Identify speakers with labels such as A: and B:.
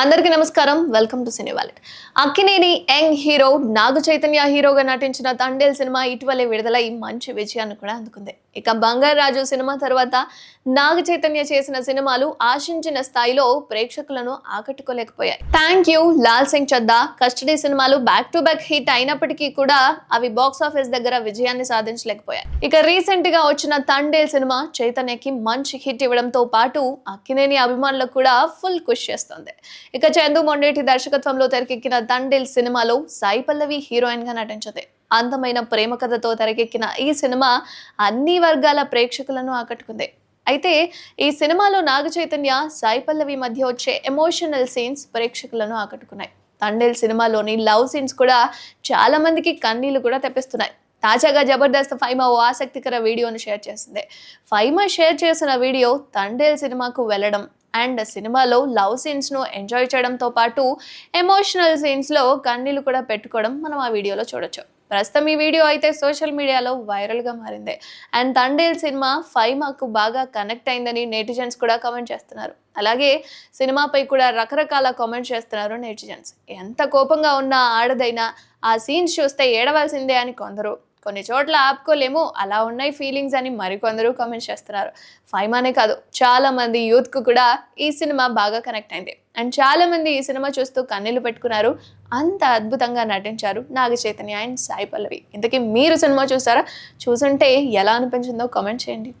A: అందరికీ నమస్కారం. Welcome to cine wallet. Akkineni young hero Naga Chaitanya హీరోగా నటించిన తండేల్ సినిమా ఇటీవలే విడుదలై మంచి విజయాన్ని కూడా అందుకుంది. ఇక బంగారాజు సినిమా తర్వాత నాగ చైతన్య చేసిన సినిమాలు ఆశించిన స్థాయిలో ప్రేక్షకులను ఆకట్టుకోలేకపోయాయి. Thank you Laal Singh Chaddha. Custody సినిమాలు బ్యాక్ టు బ్యాక్ హిట్ అయినప్పటికీ కూడా అవి బాక్స్ ఆఫీస్ దగ్గర విజయాన్ని సాధించలేకపోయాయి. ఇక రీసెంట్గా వచ్చిన తండేల్ సినిమా చైతన్యకి మంచి హిట్ ఇవ్వడంతో పాటు అక్కినేని అభిమానులకు కూడా ఫుల్ ఖుషి చేస్తుంది. ఇక చందు మొండేటి దర్శకత్వంలో తెరకెక్కిన తండేల్ సినిమాలో సాయి పల్లవి హీరోయిన్గా నటించింది. అందమైన ప్రేమ కథతో తెరకెక్కిన ఈ సినిమా అన్ని వర్గాల ప్రేక్షకులను ఆకట్టుకుంది. అయితే ఈ సినిమాలో నాగ చైతన్య సాయి పల్లవి మధ్య వచ్చే ఎమోషనల్ సీన్స్ ప్రేక్షకులను ఆకట్టుకున్నాయి. తండేల్ సినిమాలోని లవ్ సీన్స్ కూడా చాలా మందికి కన్నీళ్ళు కూడా తెప్పిస్తున్నాయి. తాజాగా జబర్దస్త్ ఫైమా ఓ ఆసక్తికర వీడియోను షేర్ చేసింది. ఫైమా షేర్ చేసిన వీడియో తండేల్ సినిమాకు వెళ్ళడం అండ్ సినిమాలో లవ్ సీన్స్ను ఎంజాయ్ చేయడంతో పాటు ఎమోషనల్ సీన్స్లో కన్నీళ్ళు కూడా పెట్టుకోవడం మనం ఆ వీడియోలో చూడొచ్చు. ప్రస్తుతం ఈ వీడియో అయితే సోషల్ మీడియాలో వైరల్గా మారింది. అండ్ తండేల్ సినిమా ఫైవ్ మాకు బాగా కనెక్ట్ అయిందని నెటిజన్స్ కూడా కామెంట్ చేస్తున్నారు. అలాగే సినిమాపై కూడా రకరకాల కామెంట్స్ చేస్తున్నారు నెటిజన్స్. ఎంత కోపంగా ఉన్న ఆడదైనా ఆ సీన్స్ చూస్తే ఏడవలసిందే అని కొందరు. కొన్ని చోట్ల ఆపుకోలేము. అలా ఉన్నాయి ఫీలింగ్స్ అని మరికొందరు కామెంట్ చేస్తున్నారు. ఫైమానే కాదు చాలా మంది యూత్కు కూడా ఈ సినిమా బాగా కనెక్ట్ అయింది. అండ్ చాలా మంది ఈ సినిమా చూస్తూ కన్నీళ్ళు పెట్టుకున్నారు. అంత అద్భుతంగా నటించారు నాగ చైతన్య అండ్ సాయి పల్లవి. ఇంతకీ మీరు సినిమా చూసారా? చూసుంటే ఎలా అనిపించిందో కామెంట్ చేయండి.